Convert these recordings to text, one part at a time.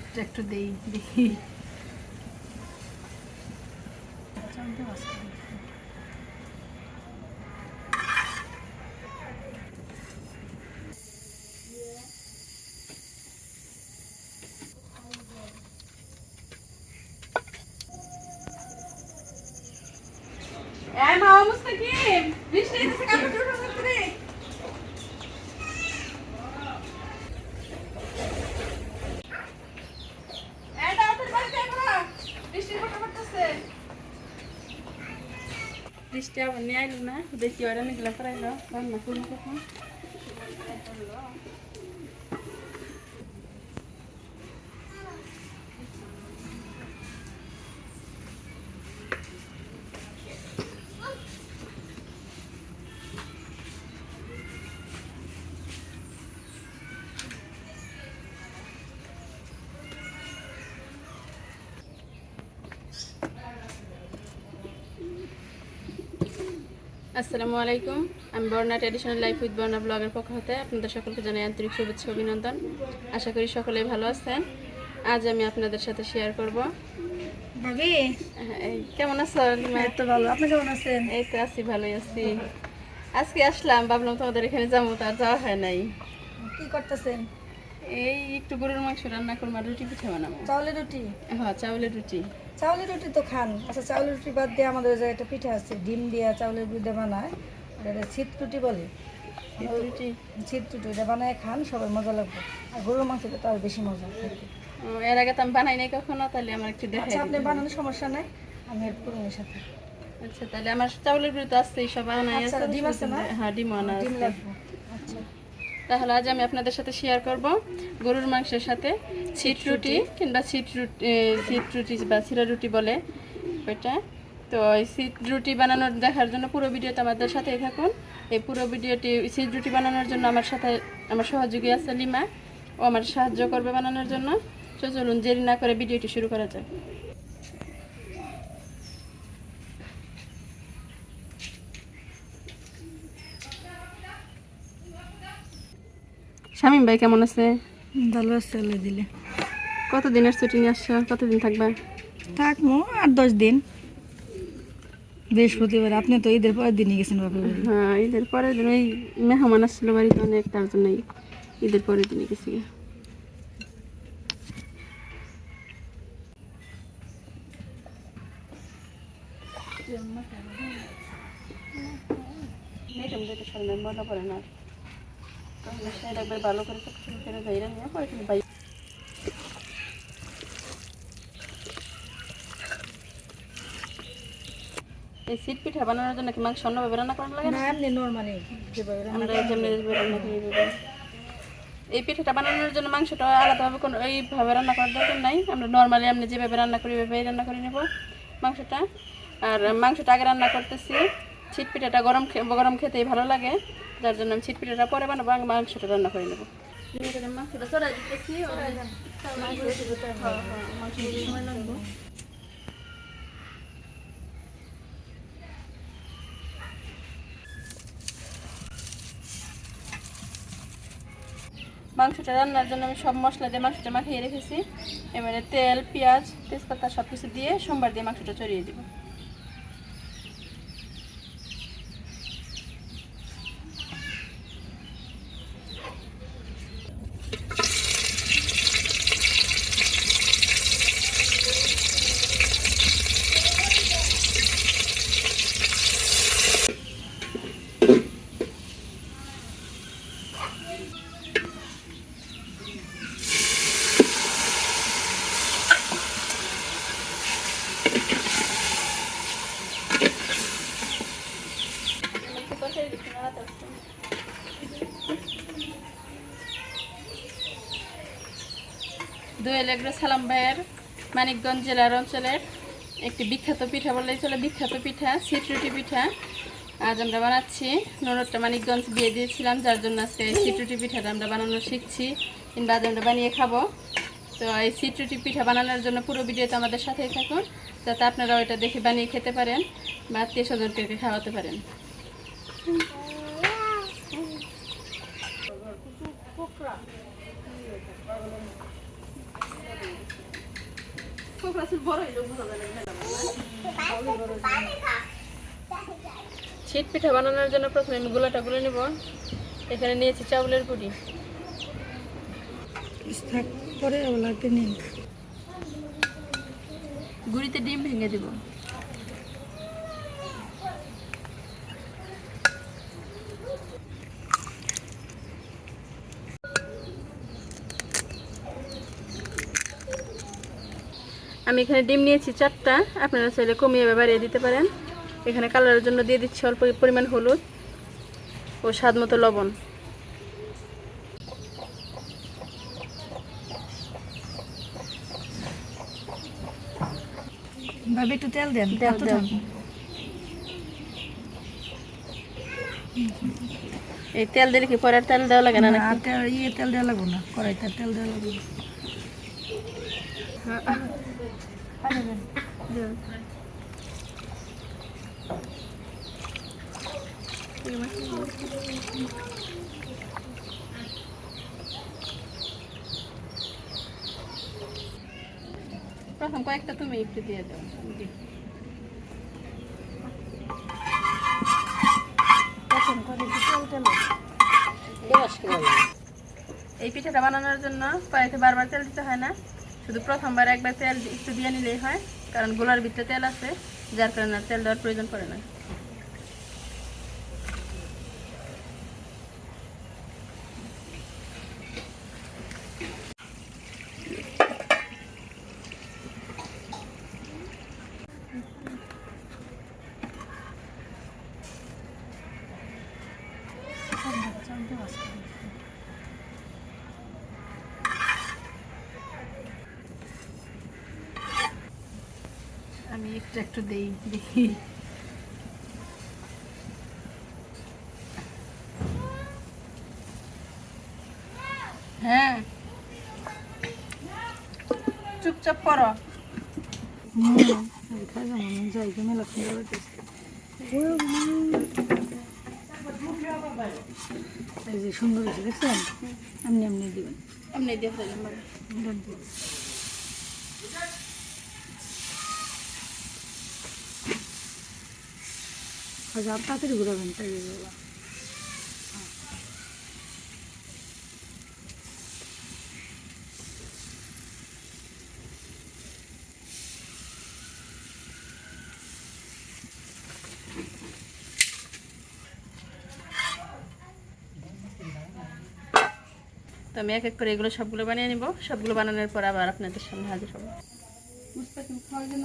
একটু একটু দেই দেখি। মা মুস্তাকিম বৃষ্টি বৃষ্টি আবার নিয়ে আইলো না দেখি ওরা নিগুলা করাইলো রান্না করব কখন আসসালামু আলাইকুম। আমি বর্ণা ট্র্যাডিশনাল লাইফ উইথ বর্ণা ব্লগের পক্ষ হতে আপনাদের সকলকে জানাই আন্তরিক শুভেচ্ছা অভিনন্দন। আশা করি সকলেই ভালো আছেন। আজ আমি আপনাদের সাথে শেয়ার করব। ভাবি? হ্যাঁ, কেমন আছো? তো ভালো। আপনি কেমন আছেন? এই তো আছি ভালোই আছি। আজকে আসলাম ভাবলাম তোমাদের এখানে যাব তার যাওয়া হয় নাই। কি করতেছেন? এই একটু গরুর মাংস রান্না করব রুটি পিঠা বানাবো। চাউলের রুটি? হ্যাঁ চাউলের রুটি। চাউলের রুটি তো খান। আচ্ছা চাউলের রুটি বাদ দিয়ে আমাদের যে একটা পিঠা আছে ডিম দিয়া চাউলের রুটি বানায়। ওটা ছিট রুটি বলে। রুটি? ছিট রুটি ওটা বানায় খান সবাই মজা লাগবে। আর গরুর মাংসটা তো আর বেশি মজা। এর আগে তো আমি বানাই নাই কখনো তাহলে আমার একটু দেখাই আচ্ছা আপনি বানানোর সমস্যা নাই আমি হেল্প করুন এর সাথে। আচ্ছা তাহলে আমার চাউলের গুঁড়ো তো আসছেই সব আনাই আচ্ছা, আছে ডিম আছে না? হ্যাঁ ডিম আনা ডিম লাগবে। তাহলে আজ আমি আপনাদের সাথে শেয়ার করব গরুর মাংসের সাথে ছিট রুটি। কিংবা ছিট রুটি ছিট রুটি বা ছিরা রুটি বলে ওইটা। তো এই ছিট রুটি বানানোর দেখার জন্য পুরো ভিডিওটা আমাদের সাথেই থাকুন। এই পুরো ভিডিওটি ছিট রুটি বানানোর জন্য আমার সাথে আমার সহযোগী আছে লিমা। ও আমার সাহায্য করবে বানানোর জন্য। তো চলুন দেরি না করে ভিডিওটি শুরু করা যাক। শামিম ভাই কেমন আছে ভালো আছে আল্লাহ দিলে কতদিনের ছুটি নিয়ে আসছো কতদিন থাকবে থাকব আট দশ দিন বৃহস্পতিবার আপনি তো ঈদের পরের দিনই গেছেন বাপের বাড়ি হ্যাঁ ঈদের পরের দিন ওই মেহমান আসছিল বাড়িতে অনেক তার জন্যই ঈদের পরের দিনে গেছি মজা পড়ে না একবার ভালো করে ছোট ছোট করে ধরে নিয়ে পরে কিন্তু বাই এই সিট পিঠা বানানোর জন্য কি মাংস অন্যভাবে রান্না করা লাগে না? এমনি নর্মালি আমরা যেমনি রান্না করি এই পিঠাটা বানানোর জন্য মাংসটা আলাদাভাবে কোনো এইভাবে রান্না করার দরকার নাই। আমরা নর্মালি আমরা যেভাবে রান্না করি ওইভাবেই রান্না করে নেব মাংসটা। আর মাংসটা আগে রান্না করতেছি। ছিট পিঠাটা গরম গরম খেতেই ভালো লাগে। যার জন্য আমি ছিট পিঠাটা পরে বানাবো, আগে মাংসটা রান্না করে নেব। মাংসটা রান্নার জন্য আমি সব মশলা দিয়ে মাংসটা মাখিয়ে রেখেছি। এবারে তেল, পেঁয়াজ, তেজপাতা সব কিছু দিয়ে সোমবার দিয়ে মাংসটা চড়িয়ে দিব। এগ্রো সালাম ভাইয়ের মানিকগঞ্জ জেলার অঞ্চলের একটি বিখ্যাত পিঠা বললেই চলে, বিখ্যাত পিঠা, সিটরুটি পিঠা। আজ আমরা বানাচ্ছি ননদটা মানিকগঞ্জ বিয়ে দিয়েছিলাম, যার জন্য আজকে এই সিটরুটি পিঠাটা আমরা বানানো শিখছি। কিংবা আজ আমরা বানিয়ে খাব। তো এই সিটরুটি পিঠা বানানোর জন্য পুরো ভিডিওতে আমাদের সাথেই থাকুন, যাতে আপনারা ওইটা দেখে বানিয়ে খেতে পারেন বা আত্মীয় স্বজনকে খাওয়াতে পারেন কোকড়া ছিল বড় হইলেও বোঝা যায় না ছিট পিঠা বানানোর জন্য প্রথমে আমি গোলাটা গুলে নেব। এখানে নিয়েছি চাউলের গুঁড়ি। থাক পরে গুঁড়িতে ডিম ভেঙে দেব। আমি এখানে ডিম নিয়েছি চারটা। আপনারা চাইলে কমিয়ে বাড়িয়ে দিতে পারেন। এখানে কালারের জন্য দিয়ে দিচ্ছি অল্প পরিমাণ হলুদ ও স্বাদ মতো লবণ। ভাবি একটু তেল দেন। এই তেল দিলে কি পরে আর তেল দেওয়া লাগে না ইয়ে তেল দেওয়া লাগবে না কড়াইতে তেল দেওয়া লাগবে। প্রথম কয়েকটা তুমি একটু দিয়ে দাও। এই পিঠাটা বানানোর জন্য কয়েকটা বারবার তেল দিতে হয় না? শুধু প্রথমবার একবার তেল একটু দিয়ে নিলেই হয়, কারণ গোলার ভিতরে তেল আছে, যার কারণে তেল দেওয়ার প্রয়োজন পড়ে না। একটু দেই দেখি। হ্যাঁ। চুপচাপ করো। হুম, এই খাই যাব না, যাই গে, মেলা সুন্দর। এই যে সুন্দর হয়েছে দেখছেন? এমনি এমনি দিবেন। এমনি দিয়ে। তাড়াতাড়ি ঘুরাবেন তাই তো আমি এক এক করে এগুলো সবগুলো বানিয়ে নিব। সবগুলো বানানোর পর আবার আপনাদের সামনে হাজির হব। খাওয়ার জন্য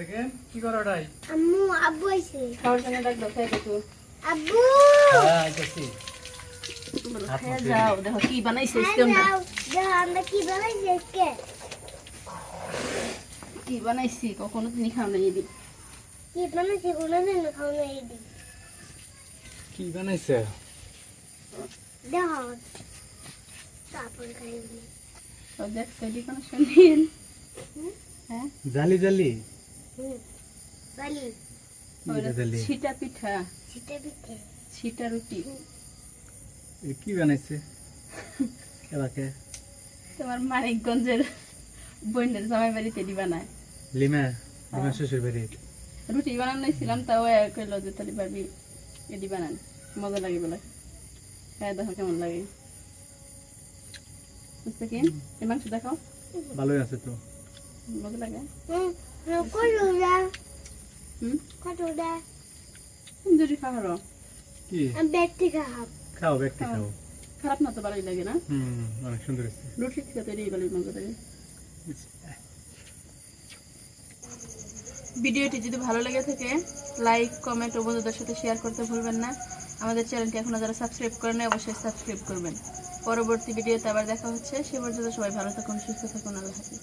মুস্তাকিম কি করো ওটাই? আম্মু আব্বু আইছে। খাওয়ার জন্য ডাকলো খাই দেখো আব্বু! হ্যাঁ আইতাছি। যাও দেখো কি বানাইছে আজকে যাও আমরা কি বানাইছি আজকে। কি বানাইছি? কখনো তুমি খাও না এদিক কি বানাইছি কোনোদিন খাও না এদি কি বানাইছে? দেখো তারপর খাইবি। তো দেখছ এদিক কোনো শুনিন হ্যাঁ? জালি জালি। ছিটা পিঠা। সেটা পিঠে। ছিটা রুটি। এ কি বানাইছে? এলাকে? তোমার মানিকগঞ্জের বোনের জামাই বাড়িতে এটি বানায়। লিমা লিমা শ্বশুর বাড়ি রুটি বানাইছিলাম তাও কইলো যে তাহলে এটি বানান। মজা লাগে বলে। হ্যাঁ দেখো কেমন লাগে। বুঝতে কি? এই মাংস দেখাও। ভালোই আছে তো। মজা লাগে। হুম কতটা হুম? কতটা? যদি খাওয়ারো কি? আমি ব্যক্তি খাব। খাও ব্যক্তি খাও। খারাপ না তো ভালোই লাগে না? হুম অনেক সুন্দর হয়েছে। রুটি খেতে এটাই ভালোই মজা লাগে ভিডিওটি যদি ভালো লেগে থাকে লাইক কমেন্ট ও বন্ধুদের সাথে শেয়ার করতে ভুলবেন না। আমাদের চ্যানেলটি এখনও যারা সাবস্ক্রাইব করেন নাই, অবশ্যই সাবস্ক্রাইব করবেন। পরবর্তী ভিডিওতে আবার দেখা হচ্ছে। সে পর্যন্ত সবাই ভালো থাকুন সুস্থ থাকুন আল্লাহ হাফিজ।